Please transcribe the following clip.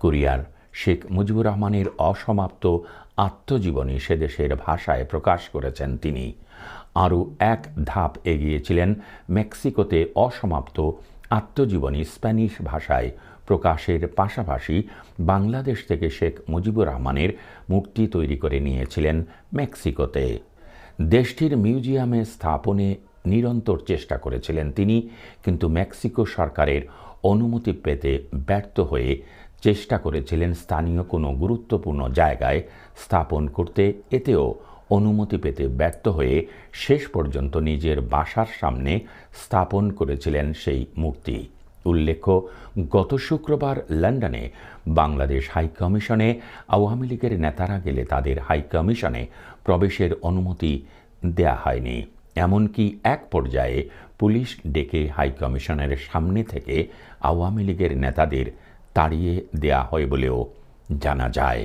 Courier Sheikh Mujibur রহমানের অসমাপ্ত আত্মজীবনী সেদেশের ভাষায় প্রকাশ করেছেন তিনি। আরও এক ধাপ এগিয়েছিলেন মেক্সিকোতে অসমাপ্ত আত্মজীবনী স্প্যানিশ ভাষায়। প্রকাশের পাশাপাশি বাংলাদেশ থেকে শেখ মুজিবুর রহমানের মূর্তি তৈরি করে নিয়েছিলেন মেক্সিকোতে। দেশটির মিউজিয়ামে স্থাপনে নিরন্তর চেষ্টা করেছিলেন তিনি, কিন্তু মেক্সিকো সরকারের অনুমতি পেতে ব্যর্থ হয়ে চেষ্টা করেছিলেন স্থানীয় কোনো গুরুত্বপূর্ণ জায়গায় স্থাপন করতে। এতেও অনুমতি পেতে ব্যর্থ হয়ে শেষ পর্যন্ত নিজের বাসার সামনে স্থাপন করেছিলেন সেই মূর্তি। উল্লেখ্য, গত শুক্রবার লন্ডনে বাংলাদেশ হাইকমিশনে আওয়ামী লীগের নেতারা গেলে তাদের হাইকমিশনে প্রবেশের অনুমতি দেয়া হয়নি। এমনকি এক পর্যায়ে পুলিশ ডেকে হাইকমিশনের সামনে থেকে আওয়ামী লীগের নেতাদের তাড়িয়ে দেয়া হয় বলেও জানা যায়।